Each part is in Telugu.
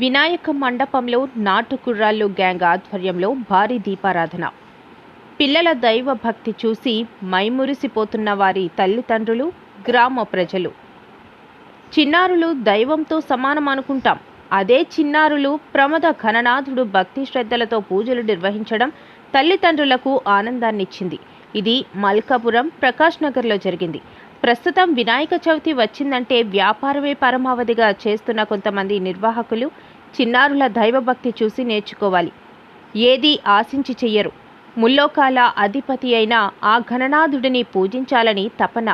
వినాయక మండపంలో నాటు కుర్రాళ్ళు గ్యాంగ్ ఆధ్వర్యంలో భారీ దీపారాధన. పిల్లల దైవ భక్తి చూసి మైమురిసిపోతున్న వారి తల్లిదండ్రులు గ్రామ ప్రజలు. చిన్నారులు దైవంతో సమానం అనుకుంటాం. అదే చిన్నారులు ప్రమద ఘననాథుడు భక్తి శ్రద్ధలతో పూజలు నిర్వహించడం తల్లిదండ్రులకు ఆనందాన్నిచ్చింది. ఇది మల్కాపురం ప్రకాష్ నగర్లో జరిగింది. ప్రస్తుతం వినాయక చవితి వచ్చిందంటే వ్యాపారమే పరమావధిగా చేస్తున్న కొంతమంది నిర్వాహకులు చిన్నారుల దైవభక్తి చూసి నేర్చుకోవాలి. ఏది ఆశించి చెయ్యరు. ముల్లోకాల అధిపతి అయిన ఆ ఘననాథుడిని పూజించాలని తపన.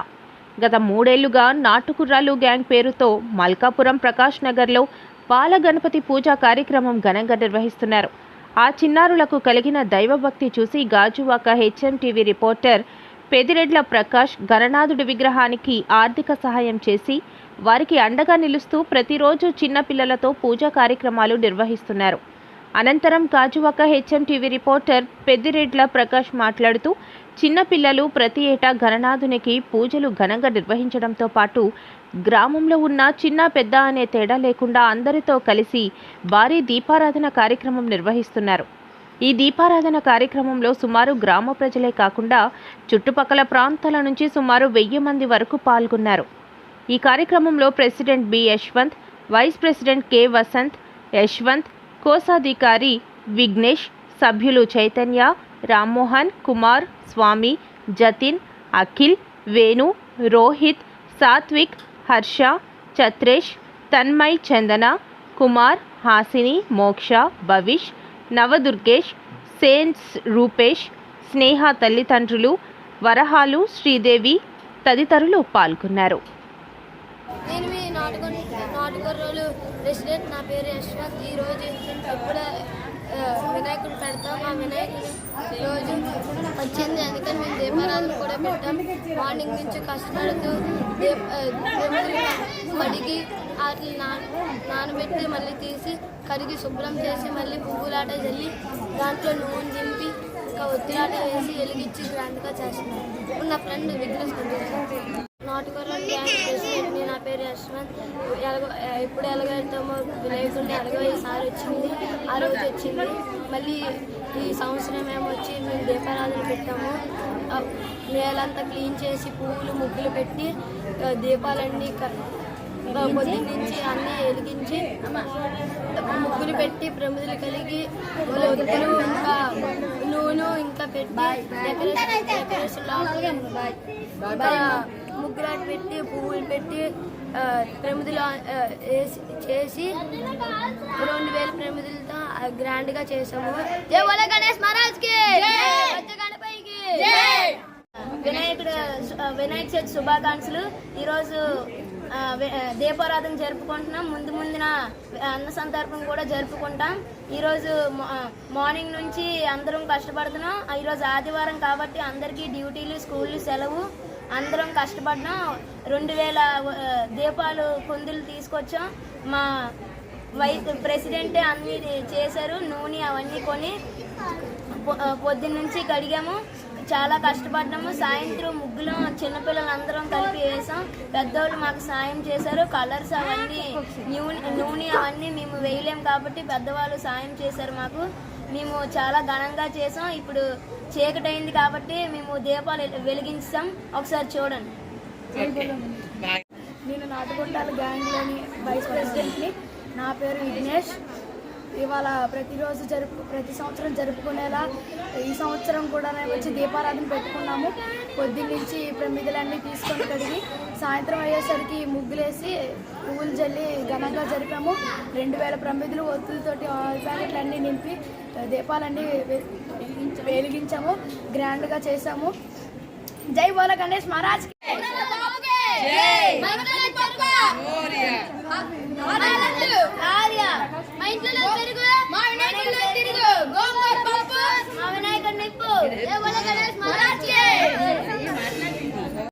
గత మూడేళ్ళుగా నాటుకుర్రాలు గ్యాంగ్ పేరుతో మల్కాపురం ప్రకాష్ నగర్లో బాల గణపతి పూజా కార్యక్రమం ఘనంగా నిర్వహిస్తున్నారు. ఆ చిన్నారులకు కలిగిన దైవభక్తి చూసి Gajuwaka HM TV reporter Pedireddla Prakash గణనాథుడి విగ్రహానికి ఆర్థిక సహాయం చేసి వారికి అండగా నిలుస్తూ ప్రతిరోజు చిన్నపిల్లలతో పూజా కార్యక్రమాలు నిర్వహిస్తున్నారు. అనంతరం Gajuwaka HM TV reporter Peddireddla Prakash మాట్లాడుతూ చిన్నపిల్లలు ప్రతి ఏటా గణనాథునికి పూజలు ఘనంగా నిర్వహించడంతో పాటు గ్రామంలో ఉన్న చిన్న పెద్ద అనే తేడా లేకుండా అందరితో కలిసి భారీ దీపారాధన కార్యక్రమం నిర్వహిస్తున్నారు. ఈ దీపారాధన కార్యక్రమంలో సుమారు గ్రామ ప్రజలే కాకుండా చుట్టుపక్కల ప్రాంతాల నుంచి సుమారు వెయ్యి మంది వరకు పాల్గొన్నారు. ఈ కార్యక్రమంలో president B Yashwant vice president K Vasanth Yashwant కోశాధికారి విఘ్నేష్ సభ్యులు చైతన్య రామ్మోహన్ కుమార్ స్వామి జతిన్ అఖిల్ వేణు రోహిత్ సాత్విక్ హర్ష చత్రేష్ తన్మయ్ చందన కుమార్ హాసిని మోక్ష భవిష్ నవదుర్గేష్ సేన్స్ రూపేష్ స్నేహ తల్లిదండ్రులు వరహాలు శ్రీదేవి తదితరులు పాల్గొన్నారు. నేను మీ నాటుకొ నాటుకొర్రోలు ప్రెసిడెంట్ నా పేరు యశ్వంత్. ఈరోజు ఇప్పుడే వినాయకుడు పెడతాం ఆ వినాయకుడు రోజు వచ్చింది. అందుకని మేము దీపారాధన కూడా పెట్టాం. మార్నింగ్ నుంచి కష్టపడుతూ దేవుడిని కడిగి వాటిని నాన నానబెట్టి మళ్ళీ తీసి కడిగి శుభ్రం చేసి మళ్ళీ పువ్వులాట చల్లి దాంట్లో నూనె దింపి ఇంకా ఒత్తిలాట వేసి వెలిగించి గ్రాండ్గా చేస్తున్నాం. నా ఫ్రెండ్ విగ్రహం. గ్యాంగ్ ప్రెసిడెంట్ నా పేరు యశ్వంత్. ఎలాగో ఎప్పుడు ఎలాగెళ్తామో వినాయకుడిని ఎలాగో ఈసారి వచ్చింది ఆ రోజు వచ్చింది. మళ్ళీ ఈ సంవత్సరం ఏమో వచ్చి మేము దీపారాధన పెట్టాము. నేలంతా క్లీన్ చేసి పువ్వులు ముగ్గులు పెట్టి దీపాలన్నీ పొద్దున్న నుంచి అన్నీ వెలిగించి ముగ్గులు పెట్టి ప్రమిదలు కలిగి ఒత్తులు ఇంకా నూనె ఇంకా పెట్టి డెకరేషన్ డెకరేషన్ ముగ్గులాట పెట్టి పువ్వులు పెట్టి ప్రమిదలు చేసి రెండు వేల ప్రమిదలతో గ్రాండ్గా చేసాము జై గణేష్ గణపతికి వినాయకుడు వినాయక చవితి శుభాకాంక్షలు. ఈరోజు దీపారాధన జరుపుకుంటున్నాం. ముందు ముందున అన్న సందర్భం కూడా జరుపుకుంటాం. ఈరోజు మార్నింగ్ నుంచి అందరం కష్టపడుతున్నాం. ఈరోజు ఆదివారం కాబట్టి అందరికీ డ్యూటీలు స్కూళ్ళు సెలవు. అందరం కష్టపడ్డాం రెండు వేల దీపాలు కుందులు తీసుకొచ్చాం. మా వైస్ ప్రెసిడెంటే అన్ని చేశారు నూనె అవన్నీ కొని పొ- పొద్దున్న నుంచి కడిగాము. చాలా కష్టపడ్డాము. సాయంత్రం ముగ్గులు చిన్నపిల్లలందరం కలిపి వేసాం. పెద్దవాళ్ళు మాకు సాయం చేశారు. కలర్స్ అవన్నీ నూనె నూనె అవన్నీ మేము వేయలేం కాబట్టి పెద్దవాళ్ళు సాయం చేశారు మాకు. మేము చాలా ఘనంగా చేసాం. ఇప్పుడు చీకటి అయింది కాబట్టి మేము దీపాలు వెలిగించాం. ఒకసారి చూడండి. నేను నాటుకుంటాల గ్యాంగ్లోని వైస్ ప్రెసిడెంట్ని. నా పేరు విఘ్నేష్. ఇవాళ ప్రతిరోజు జరుపు ప్రతి సంవత్సరం జరుపుకునేలా ఈ సంవత్సరం కూడా మేము వచ్చి దీపారాధన పెట్టుకున్నాము. పొద్దున్న నుంచి ప్రమిదలన్నీ తీసుకొని కడిగి సాయంత్రం అయ్యేసరికి ముగ్గులేసి పువ్వులు జల్లి ఘనంగా జరిపాము. రెండు వేల ప్రమిదలు ఒత్తులతోటి ఆయిల్ ప్యాకెట్లు అన్నీ నింపి దీపాలన్నీ వెలిగించాము. గ్రాండ్గా చేసాము జై బోల గణేష్ మహారాజ్